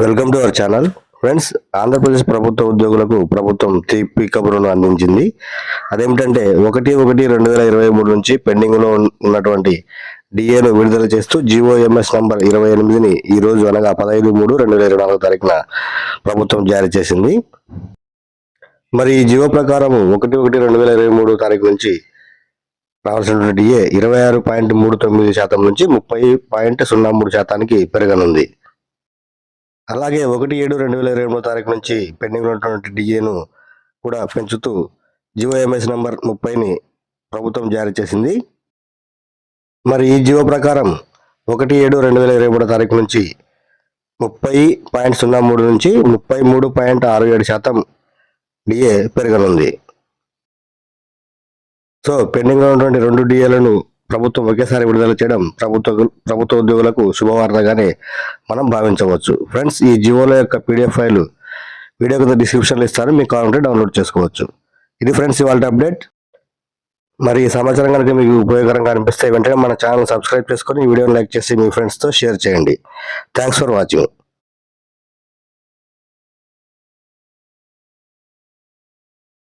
Welcome to our channel friends Andhra Pradesh ప్రభుత్వ ఉద్యోగులకు ప్రభుత్వం తీపి కబురును అందించింది. అదేమిటంటే ఒకటి ఒకటి రెండు వేల ఇరవై మూడు నుంచి పెండింగ్లో ఉన్నటువంటి డిఏను విడుదల చేస్తూ జిఓఎంఎస్ నంబర్ ఇరవై ఎనిమిదిని ఈ రోజు అనగా పదహైదు మూడు రెండు వేల ఇరవై నాలుగు తారీఖున ప్రభుత్వం జారీ చేసింది. మరి ఈ జియో ప్రకారం ఒకటి ఒకటి రెండు వేల ఇరవై మూడు తారీఖు నుంచి రావాల్సినటువంటి డిఏ ఇరవై ఆరు పాయింట్ మూడు తొమ్మిది శాతం నుంచి ముప్పై పాయింట్ సున్నా మూడు శాతానికి పెరగనుంది. అలాగే ఒకటి ఏడు రెండు వేల ఇరవై మూడు తారీఖు నుంచి పెండింగ్లో ఉన్నటువంటి డిఏను కూడా పెంచుతూ జిఓఎంఎస్ నంబర్ ముప్పైని ప్రభుత్వం జారీ చేసింది. మరి ఈ జియో ప్రకారం ఒకటి ఏడు రెండు వేల ఇరవై మూడు తారీఖు నుంచి ముప్పై పాయింట్ సున్నా మూడు నుంచి ముప్పై మూడు పాయింట్ ఆరు ఏడు శాతం డిఏ పెరగనుంది. సో పెండింగ్లో ఉన్నటువంటి రెండు డిఏలను ప్రభుత్వం ఒకేసారి విడుదల చేయడం ప్రభుత్వ ప్రభుత్వ ఉద్యోగులకు శుభవార్తగానే మనం భావించవచ్చు. ఫ్రెండ్స్ ఈ జియోల యొక్క పీడిఎఫ్ ఫైల్ వీడియో కింద డిస్క్రిప్షన్లో ఇస్తాను. మీకు కావాలంటే డౌన్లోడ్ చేసుకోవచ్చు. ఇది ఫ్రెండ్స్ ఇవాళ అప్డేట్. మరి ఈ సమాచారం కనుక మీకు ఉపయోగకరంగా అనిపిస్తే వెంటనే మన ఛానల్ సబ్స్క్రైబ్ చేసుకొని ఈ వీడియోని లైక్ చేసి మీ ఫ్రెండ్స్తో షేర్ చేయండి. Thanks for watching.